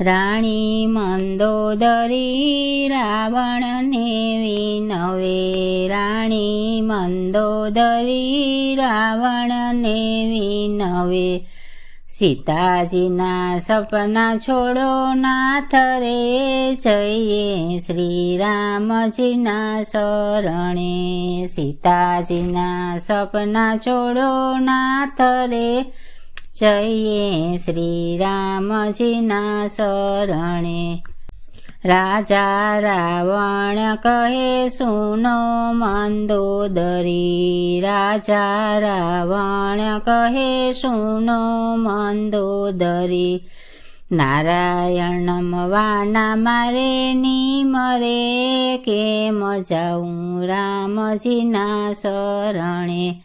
રાણી મંદોદરી રાવણને વિનવે. રાણી મંદોદરી રાવણને વિનવે. સીતાજીના સપના છોડો નાથ રે જઈએ શ્રીરામજીના શરણે. સીતાજીના સપના છોડો નાથ રે જઈએ શ્રીરામજીના શરણે. રાજા રાવણ કહે, સુનો મંદોદરી. રાજા રાવણ કહે, સુનો મંદોદરી. નારાયણમ વાના મારે ની મરે, કેમ જાઉં રામજીના શરણે?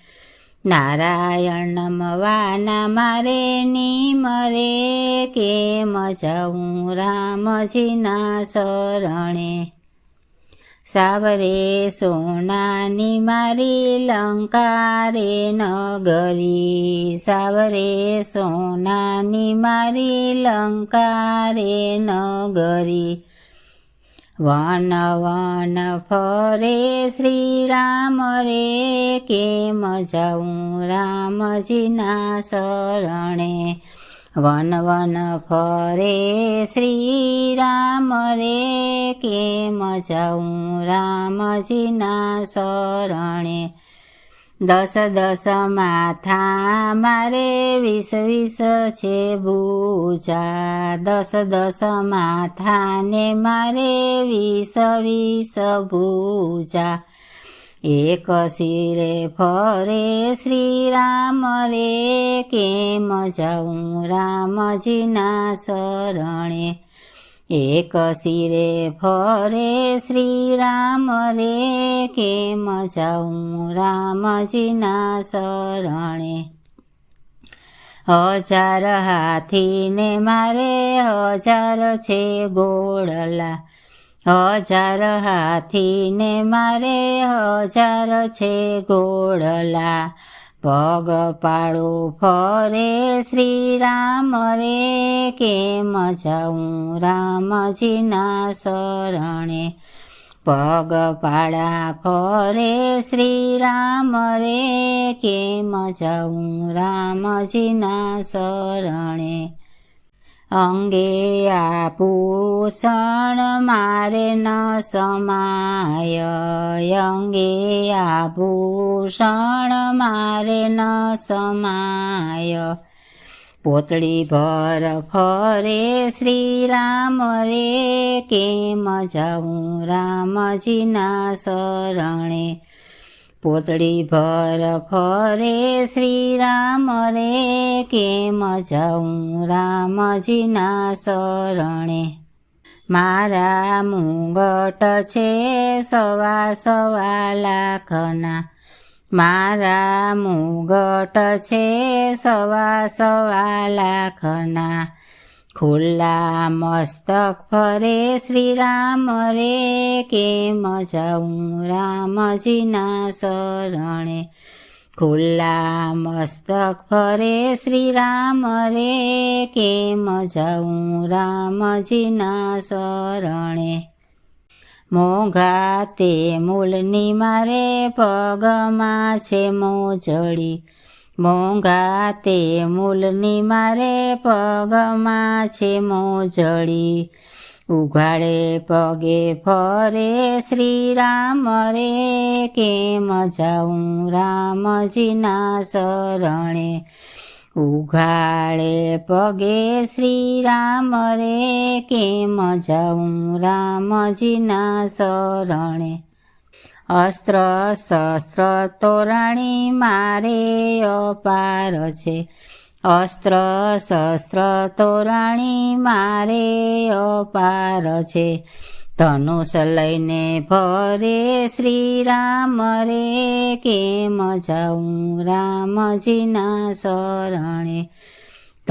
નારાયણમ વાના મારે ની મરે, કેમ જાઉં રામજીના શરણે? સાવરે સોનાની મારી લંકારે નગરી, સાવરે સોનાની મારી લંકારે નગરી. વન વન ફરે શ્રીરામ રે, કેમ જાઉં રામજીના શરણે? વન વન ફરે શ્રીરામ રે, કેમ જાઉં રામજીના શરણે? દસ દસ માથા મારે વીસ વીસ છે ભૂજા. દસ દસ માથાને મારે વીસ વીસ ભૂજા. એક શિરે ફરે શ્રીરામ, રે કેમ જાઉં રામજીના શરણે? એક શિરે ફરે શ્રીરામ રે કેમ જાઉં રામજીના શરણે હજાર હાથીને મારે હજાર છે ગોળલા હજાર હાથીને મારે હજાર છે ગોળલા पग पाडो फरे श्री राम रे के म जाउँ राम ना शरणे। पग पाडा फरे श्री राम रे के म जाउँ राम ना शरणे। અંગે આભૂષણ મારે ન સમાય અંગે આભૂષણ મારે ન સમાય પોતળી ભર ફરે શ્રીરામ રે કેમ જાઉં રામજીના શરણે પોતળી ભર ફરે શ્રીરામ રે, કેમ જાઉં રામજીના શરણે? મારા મુગટ છે સવા સવા લાખના. મારા મુગટ છે સવા સવા લાખના. ખુલ્લા મસ્તક ફરે શ્રીરામ રે કેમ જાઉં રામજીના શરણે. ખુલ્લા મસ્તક ફરે શ્રીરામ રે કેમ જાઉં રામજીના શરણે. મોઘા તે મૂલની મારે પગમાં છે મોજડી. મોંઘા તે મૂલની મારે પગમાં છે મોજડી. ઉઘાડે પગે ફરે શ્રીરામ રે કેમ જાઉં રામજીના શરણે? ઉઘાડે પગે શ્રીરામ રે કેમ જાઉં રામજીના શરણે? અસ્ત્ર શસ્ત્ર તોરણી મારે અપાર છે. અસ્ત્ર શસ્ત્ર તોરણી મારે અપાર છે. ધનુષ લઈને ભરે શ્રીરામ, રે કેમ જાઉં રામજીના શરણે?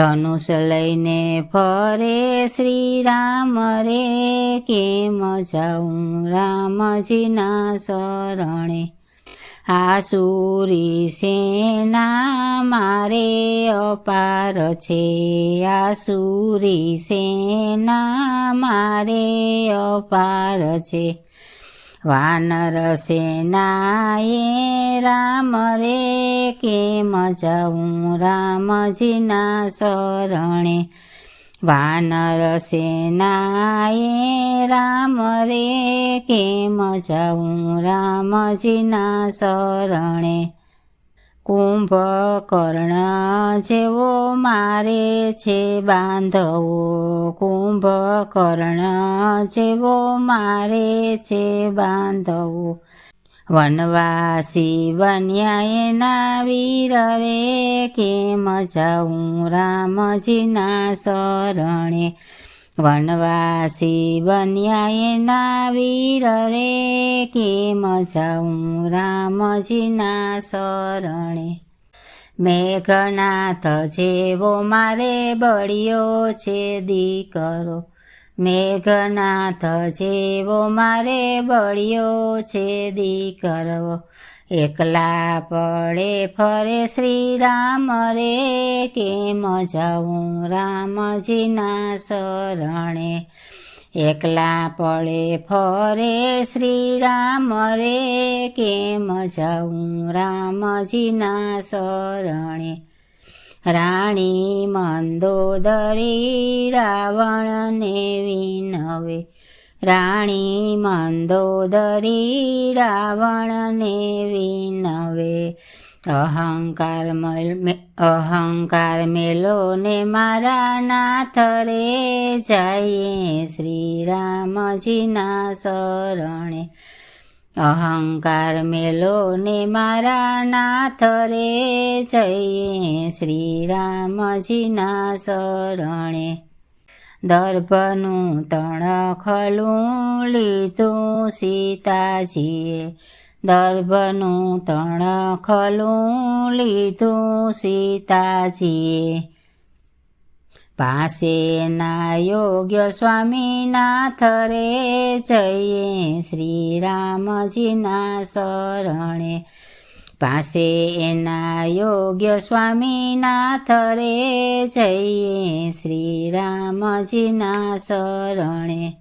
ધનુષ લઈને ફરે શ્રીરામ રે, કેમ જાઉં રામજીના શરણે? આસુરી સેના મારે અપાર છે આસુરી સેના મારે અપાર છે. વાનર સેનાએ રામ રે કેમ જાઉં રામજીના શરણે? વાનર સેનાએ રામ રે કેમ જાઉં રામજીના શરણે? કુંભકર્ણ જેવો મારે છે બાંધવો. કુંભકર્ણ જેવો મારે છે બાંધવો. વનવાસી બન્યા એના વીર રે, કેમ જાઉં રામજીના શરણે? વનવાસી બન્યા એના વીર રે કેમ જાઉં રામજીના શરણે? મેઘનાથ જેવો મારે બળ્યો છે દીકરો. મેઘનાથ જેવો મારે બળ્યો છે દીકરો. એકલા પડે ફરે શ્રી રામ રે કેમ જાઉં રામજીના શરણે? એકલા પડે ફરે શ્રી રામ રે કેમ જાઉં રામજીના શરણે? રાણી મંદોદરી રાવણને વિનવે રાણી મંદોદરી રાવણને વિનવે. અહંકાર અહંકાર મેલો ને મારા નાથ રે જઈએ શ્રી રામજીના શરણે. અહંકાર મેલો ને મારા નાથ રે જઈએ શ્રી રામજીના શરણે. દર્ભનું તણખલું લીધું સીતાજીએ. દર્ભનું તણખલું લીધું સીતાજીએ. પાસેના યોગ્ય સ્વામીનાથ રે જઈએ શ્રી રામજીના શરણે. પાસે એના યોગ્ય સ્વામીનાથ રે જઈએ શ્રી રામજીના શરણે.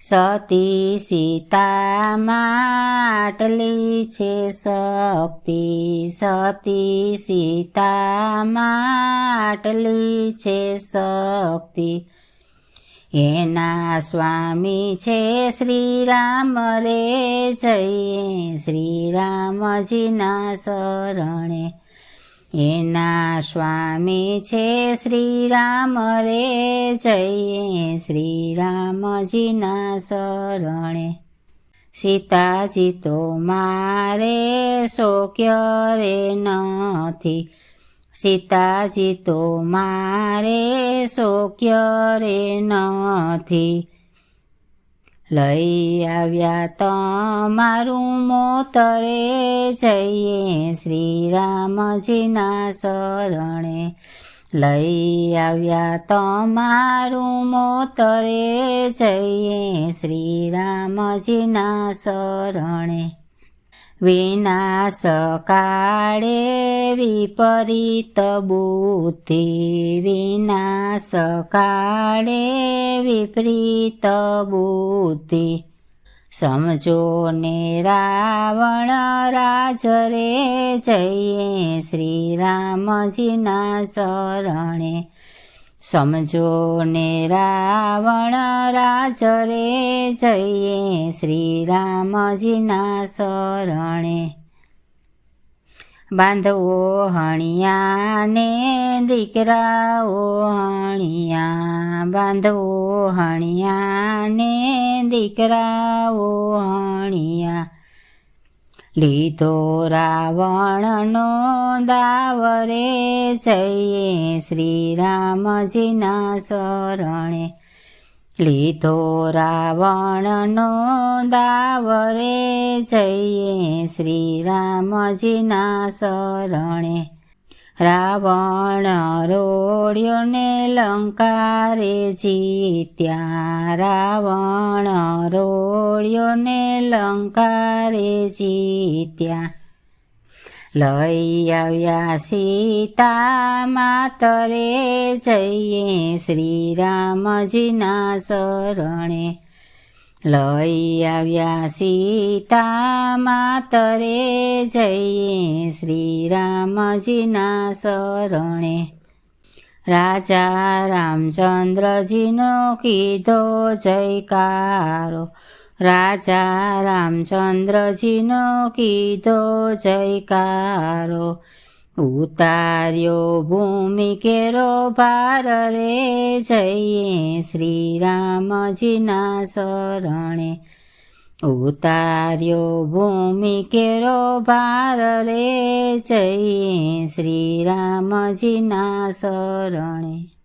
સતી સીતા માટલી છે શક્તિ. સતી સીતા માટલી છે શક્તિ. એના સ્વામી છે શ્રી રામ રે જઈએ શ્રી રામજીના શરણે. એના સ્વામી છે શ્રી રામ રે જઈએ શ્રી રામજીના શરણે. સીતાજી તો મારે શોક્ય રે નથી. સીતાજી તો મારે શોક્ય રે નથી. લઈ આવ્યા તમારું મોતરે જઈએ શ્રી રામજીના શરણે. લઈ આવ્યા તમારું મોતરે જઈએ શ્રી રામજીના શરણે. વિનાશ કાળે વિપરીત બુદ્ધિ વિનાશ કાળે વિપરીત બુદ્ધિ. સમજો ને રાવણ રાજ રે જઈએ શ્રી રામજીના શરણે. સમજો ને રાવણ રાજ રે જઈએ શ્રી રામજીના શરણે. બાંધવો હણિયા ને દીકરાઓ હણિયા. બાંધવો હણિયા ને દીકરાઓ હણિયા. લીધો રાવણનો દાવરે જઈએ શ્રી રામજીના શરણે. લીધો રાવણનો દાવરે જઈએ શ્રી રામજીના શરણે. રાવણ રોડ્યોને લંકારે જીત્યા. રાવણ રોડ્યોને લંકારે જીત્યા. લઈ આવ્યા સીતા માતરે જઈએ શ્રી રામજીના શરણે. લઈ આવ્યા સીતા માતરે જઈએ શ્રીરામજીના શરણે. રાજા રામચંદ્રજીનો કીધો જયકારો. રાજા રામચંદ્રજીનો કીધો જયકારો. ઉતાર્યો ભૂમિ કેરો ભાર રે જઈએ શ્રીરામજીના શરણે. ઉતાર્યો ભૂમિ કેરો ભાર રે જઈએ શ્રીરામજીના શરણે.